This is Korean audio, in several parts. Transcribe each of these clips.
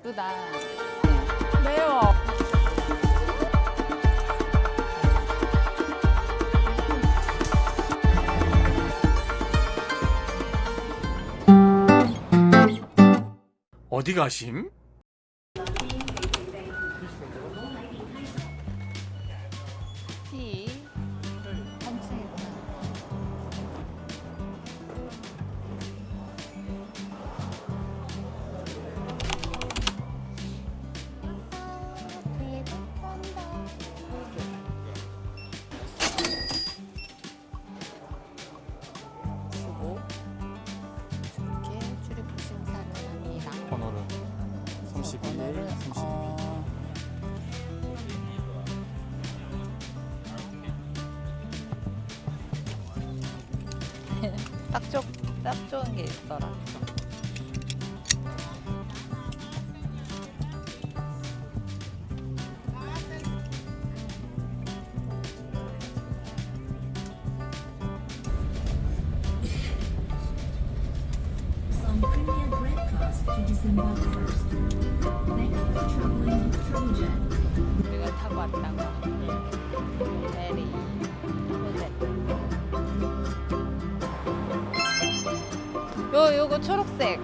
예쁘다. 매워. 어디 가심? 딱, 좋, 딱 좋은 게 있더라. 요, 초록색.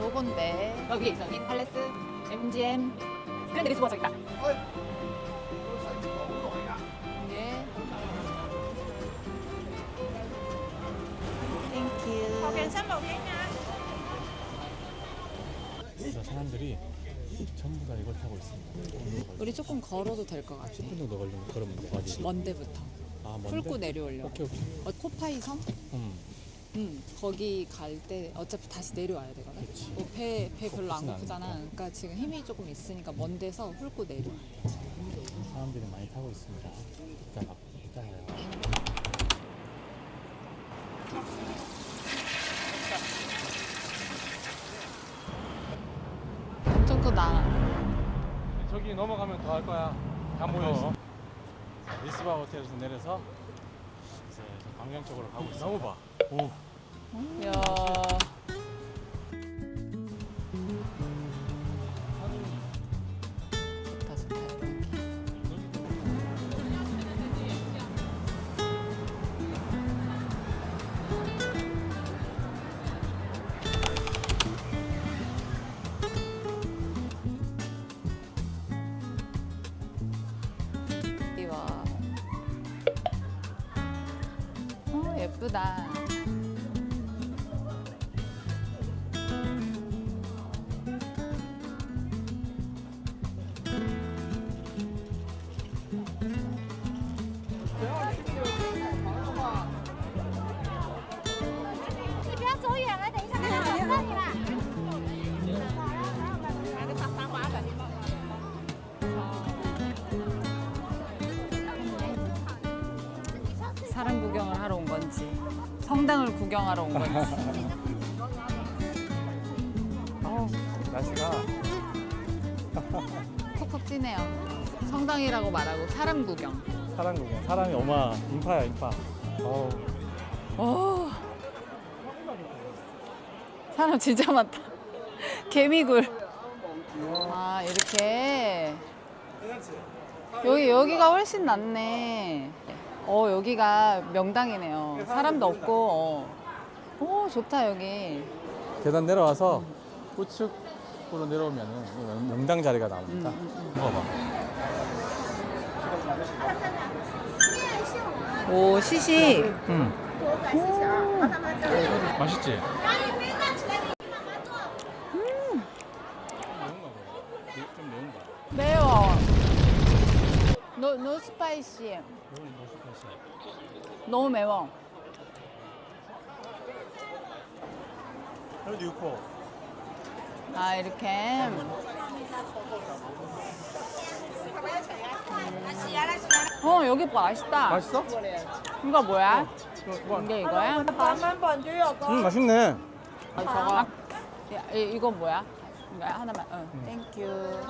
요건데. 여기 있어. 인 팔레스, MGM. 그런데 리스보아 저기 있다. 예. 땡큐. 진짜 사람들이 전부 다 이걸 타고 있습니다. 우리 조금 걸어도 될 것 같아. 10분 정도 걸리면 걸으면 돼. 어디? 먼데부터 아, 먼데? 풀고 내려오려. 오케이, 오케이. 어, 코파이 섬? 음. 응. 거기 갈 때 어차피 다시 내려와야 되거든. 그치. 뭐 배, 배 별로 안 고프잖아. 않으니까. 그러니까 지금 힘이 조금 있으니까 먼 데서 훑고 내려. 사람들이 많이 타고 있습니다. 이따 해요. 엄청 크다. 저기 넘어가면 더 할 거야. 다 모여 있어. 리스바 호텔에서 내려서 이제 저 광명 쪽으로 가고 있어. 나무 봐. 오. 이야. 구경하러 온 어우, 날씨가 콕콕 찌네요 성당이라고 말하고 사람 구경 사람 구경. 사람이 어마 인파야 인파. 어우. 오. 사람 진짜 많다 개미굴 아 이렇게 여기 여기가 훨씬 낫네 어 여기가 명당이네요 사람도 없고 어. 오 좋다 여기 계단 내려와서 우측으로 내려오면은 이 명- 명당 자리가 나옵니다. 먹어봐. 오 시식 응. 맛있지? 음. 좀 매운가? 매워 노, 노 스파이시 매운. 너무 매워 그래도 육포. 아 이렇게 어 여기 맛있다 맛있어? 이거 뭐야? 뭐? 이게 이거야? 음 맛있네. 아, 저거 야, 이, 이건 뭐야? 이거 하나만 응 땡큐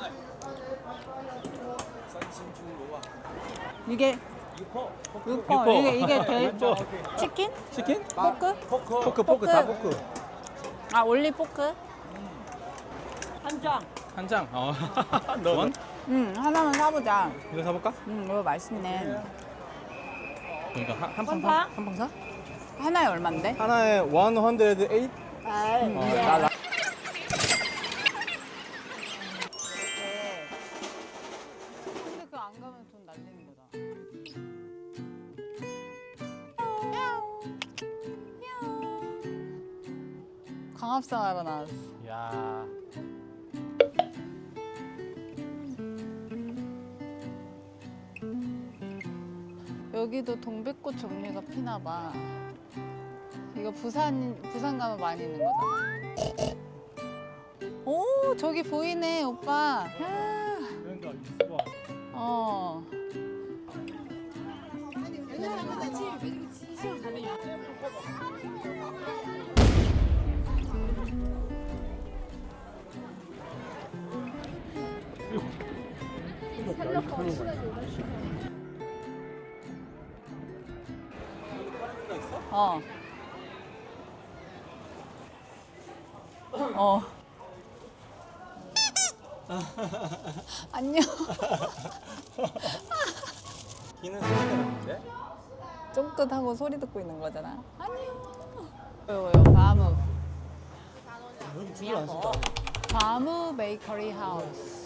이게 육포. 육포. 이게 이게 대 치킨? 치킨? 포크? 포크. 포크 포크 다 포크. 아 올리 포크? 한 장. 어. 원? 응 하나만 사보자. 이거 사볼까? 응 이거 맛있네. 그러니까 한, 한한판 사? 사? 한판 사? 하나에 얼만데? 하나에 108? 아, 어, 나, 나. 나왔어. 야. 여기도 동백꽃 종류가 피나 봐. 이거 부산 부산 가면 많이 있는 거잖아. 오 저기 보이네 오빠. 야. 그러니까. 어. 어. 어. 안녕. 기는 소리가 나는데? 쫑긋하고 소리 듣고 있는 거잖아. 안녕. 요요 바무. 쓴다. 바무 베이커리 하우스.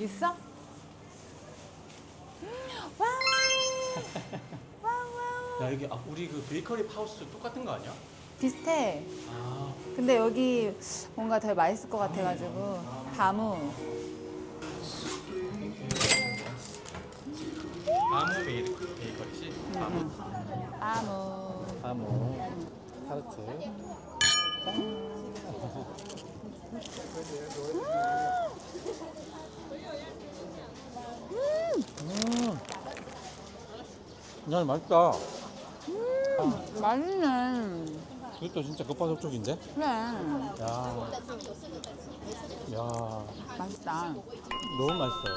있어? 와우. 와우 와우. 야 여기 아, 우리 그 베이커리 하우스 똑같은 거 아니야? 비슷해. 아. 근데 여기 뭔가 더 맛있을 것 같아가지고. 아무 베이, 베이커리지? 아무. 바무. 아무. 타르트. 음. 야 맛있다. 맛있네. 이것도 진짜 겉바속촉인데? 그래. 야. 야. 맛있다. 너무 맛있어요.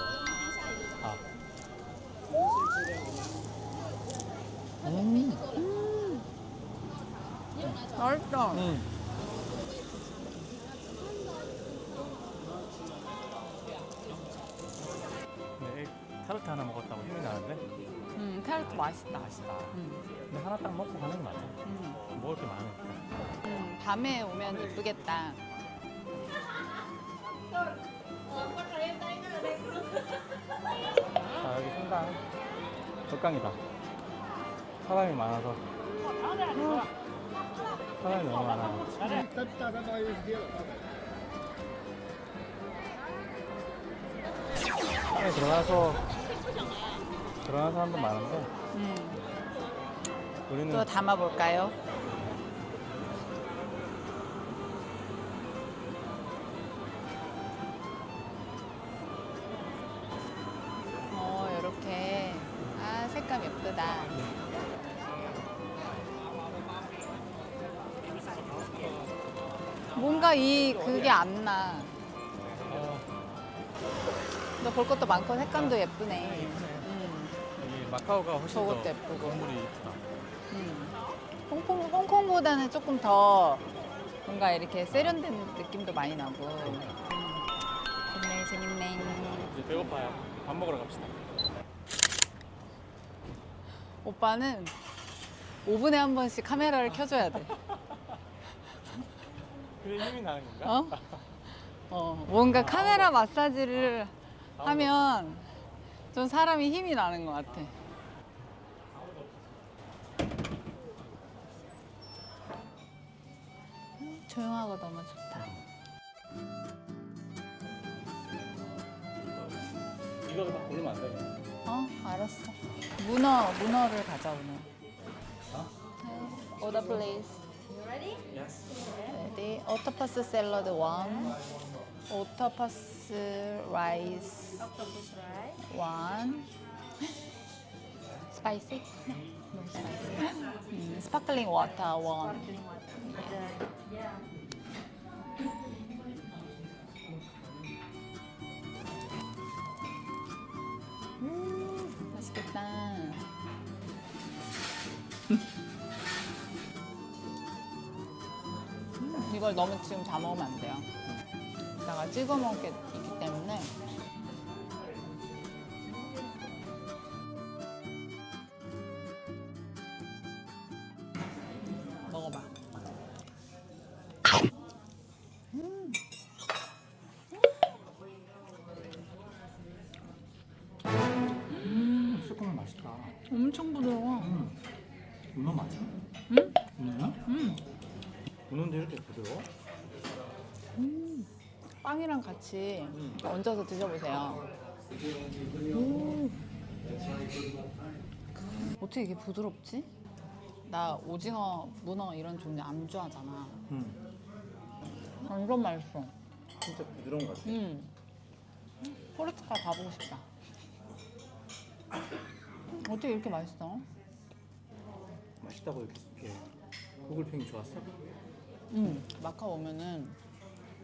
아. 음. 맛있다. 음. 타르트 하나 먹었다고 힘이 나는데 음, 타르트 맛있다. 맛있다. 음, 근데 하나 딱 먹고 가는 거 맞아. 음, 먹을 게 많으니까. 음, 밤에 오면 이쁘겠다. 자 여기 성당 적강이다. 사람이 많아서. 사람이 너무 많아. 안에 들어가서 들어가는 사람도 많은데 음, 우리는 또 담아볼까요? 어, 이렇게. 아, 색감 예쁘다. 뭔가 이 그게 안 나. 어, 너 볼 것도 많고 색감도 예쁘네. 마카오가 훨씬 저것도 더 예쁘고. 건물이 이쁘다. 음. 홍콩, 홍콩보다는 조금 더 뭔가 이렇게 세련된 느낌도 많이 나고. 음. 좋네, 재밌네. 이제 배고파요. 밥 먹으러 갑시다. 오빠는 5분에 한 번씩 카메라를 켜줘야 돼. 그래 힘이 나는 건가? 어? 어, 뭔가 카메라 마사지를 하면 좀 사람이 힘이 나는 것 같아. 조용하고 너무 좋다. 이거 다 고르면 안 돼. 어, 알았어. 문어, 문어를 가자 오늘. Order please. Yes. Ready? Octopus salad one. Octopus rice. Octopus rice. one. Spicy? No, no spicy. Mm, sparkling water one. Yeah. 맛있겠다. 음, 이걸 너무 지금 다 먹으면 안 돼요. 이따가 찍어 먹을 게 있기 때문에. 엄청 부드러워. 음. 문어 맞아? 응? 문어야? 음. 문어인데 이렇게 부드러워? 빵이랑 같이 음. 얹어서 드셔보세요. 음. 어떻게 이게 부드럽지? 나 오징어, 문어 이런 종류 안 좋아하잖아. 음. 완전 맛있어. 진짜 부드러운 것 같아. 음. 포르투갈 가보고 싶다. 어떻게 이렇게 맛있어? 맛있다고 이렇게, 이렇게 구글 평이 좋았어? 음. 마카오 오면은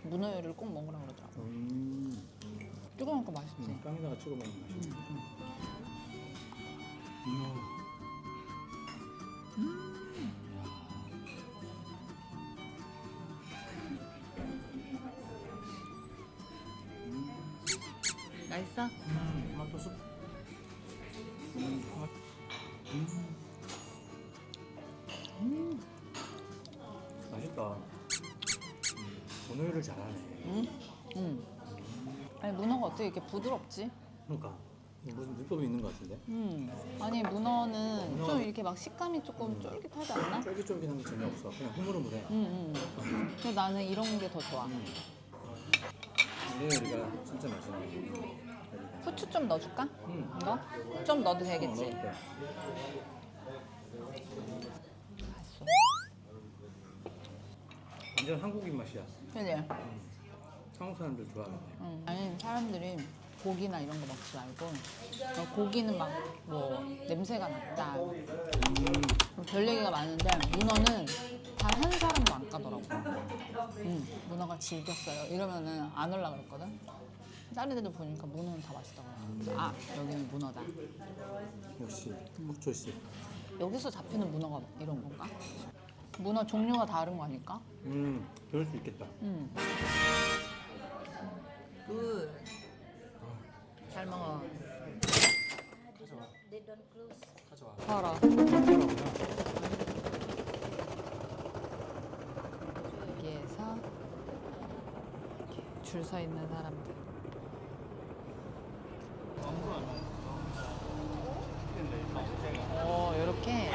문어 요리를 꼭 먹으라 그러더라고. 음. 뜨거우니까 음. 맛있지. 음, 빵에다가 찍어 먹는 맛이. 음. 문어. 맛있어? 음, 토마토 음, 문어 요리를 잘하네. 응? 응. 아니 문어가 어떻게 이렇게 부드럽지? 그러니까 무슨 비법이 있는 것 같은데? 음. 아니 문어는 문어. 좀 이렇게 막 식감이 조금 쫄깃하지 않나? 쫄깃쫄깃한 게 전혀 없어. 그냥 흐물흐물해. 응, 응. 근데 나는 이런 게 더 좋아. 음. 문어 요리가 진짜 맛있네. 후추 좀 넣어줄까? 음. 이거? 좀 넣어도 어, 되겠지? 돼. 알았어. 완전 한국인 맛이야. 그지? 한국 사람들 좋아하겠네. 응. 아니 사람들이 고기나 이런 거 먹지 말고 어, 고기는 막 뭐 냄새가 났다 뭐별 얘기가 많은데 문어는 단 한 사람도 안 까더라고 응, 문어가 질겼어요 이러면은 안 올라 그랬거든 다른 애들 보니까 문어는 다 맛있다고 아 여기는 문어다 역시 국초씨. 여기서 잡히는 문어가 이런 건가? 문어 종류가 다른 거 아닐까? 음, 그럴 수 있겠다. 응. 굿. 잘 먹어. Don't close. 봐라. 여기에서 줄 서 있는 사람들. 어, 이렇게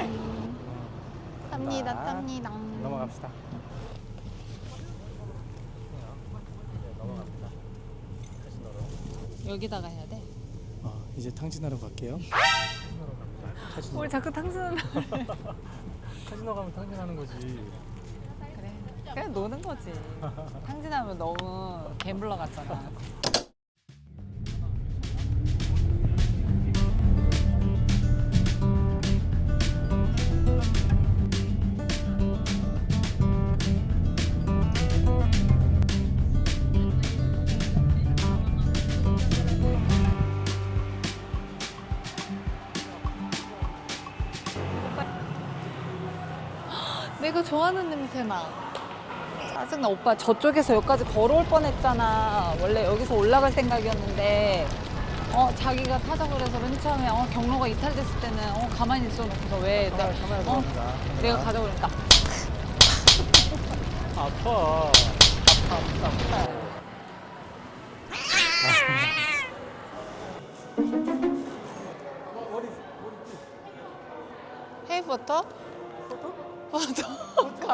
탑니다, 탑니다. 넘어갑시다. 넘어갑니다. 여기다가 해야 돼. 어, 이제 탕진하러 갈게요. 카지노. 우리 자꾸 탕수는 카지노 가면 탕진하는 거지. 그래. 그냥 노는 거지. 탕진하면 너무 갬블러 같잖아. 좋아하는 냄새 나. 짜증나 오빠 저쪽에서 여기까지 걸어올 뻔했잖아. 원래 여기서 올라갈 생각이었는데 어 자기가 타자고 그래서 맨 처음에 어 경로가 이탈됐을 때는 어 가만히 있어 놓고서 왜 내가 카메라 어 들어갑니다. 내가 가자고 그러니까 아파. 헤이버터?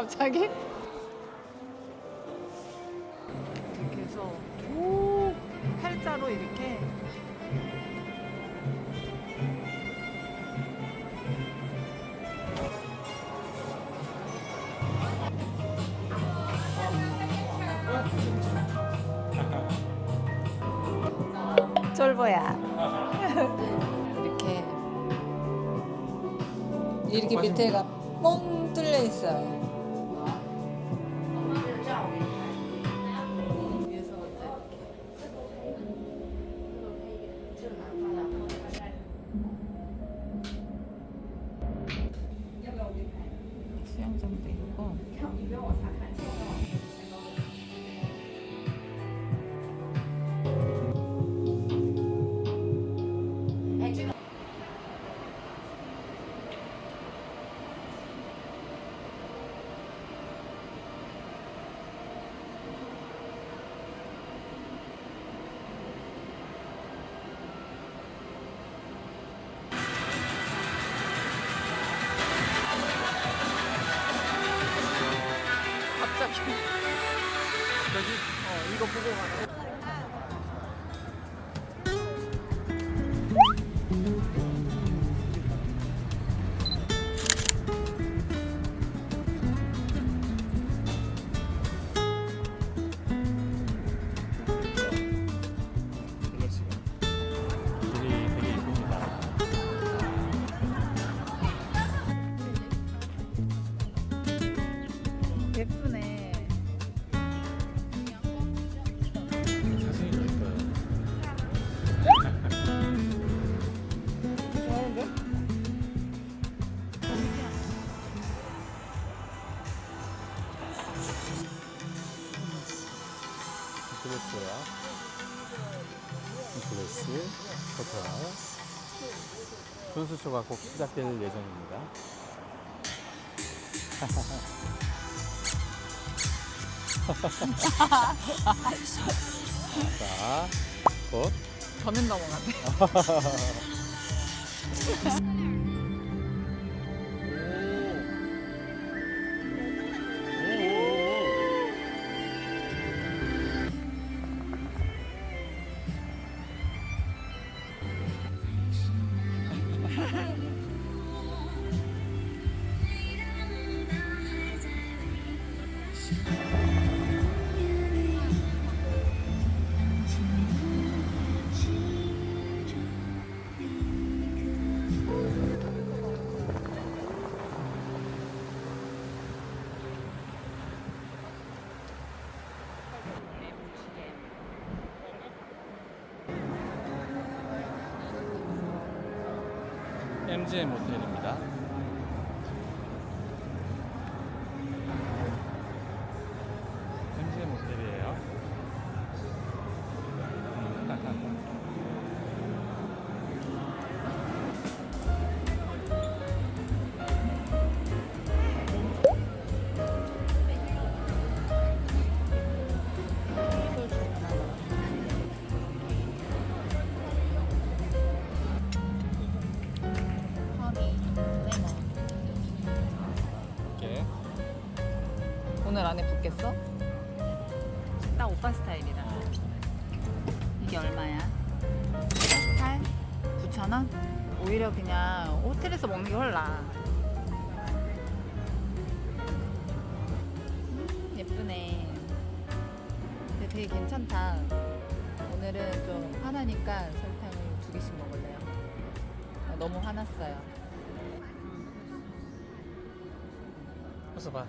갑자기? 이렇게 해서 오 팔자로 이렇게 쫄보야 이렇게 이렇게 밑에가 뻥 뚫려 있어요. 이거 보고 이쁩니다. 예쁘네. 쇼가 곧 시작될 예정입니다. 자, 곧 더는 넘어갔네. MGM 호텔입니다. 오늘 안에 붙겠어? 딱 오빠 스타일이다. 이게 얼마야? 8? 9천 원? 오히려 그냥 호텔에서 먹는 게 훨라. 음, 예쁘네. 근데 되게 괜찮다. 오늘은 좀 화나니까 설탕을 두 개씩 먹을래요. 아, 너무 화났어요. 어서 봐.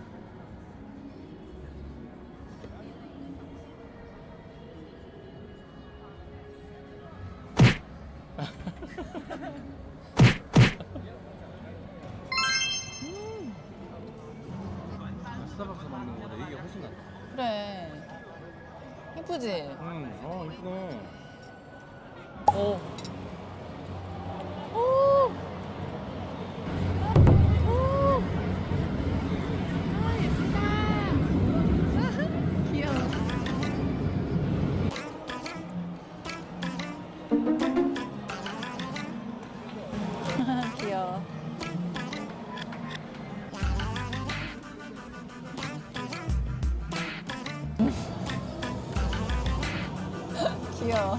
스타벅스 먹는 거보다 이게 훨씬 낫다. 그래. 이쁘지? 음, 어, 이쁘네. 오. 오. 귀여워.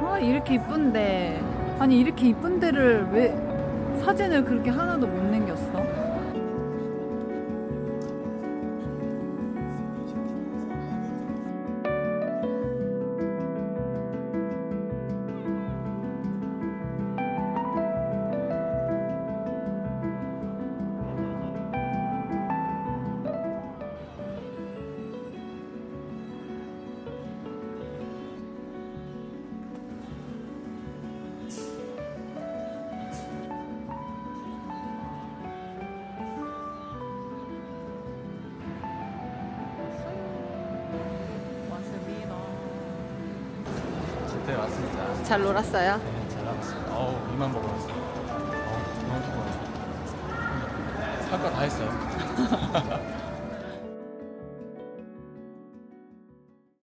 아 이렇게 이쁜데 아니 이렇게 이쁜 데를 왜 사진을 그렇게 하나도 못남 잘 놀았어요? 네, 잘 나왔어요. 어우, 이만 왔어요. 어우, 너무 피곤해. 할거 다 했어요.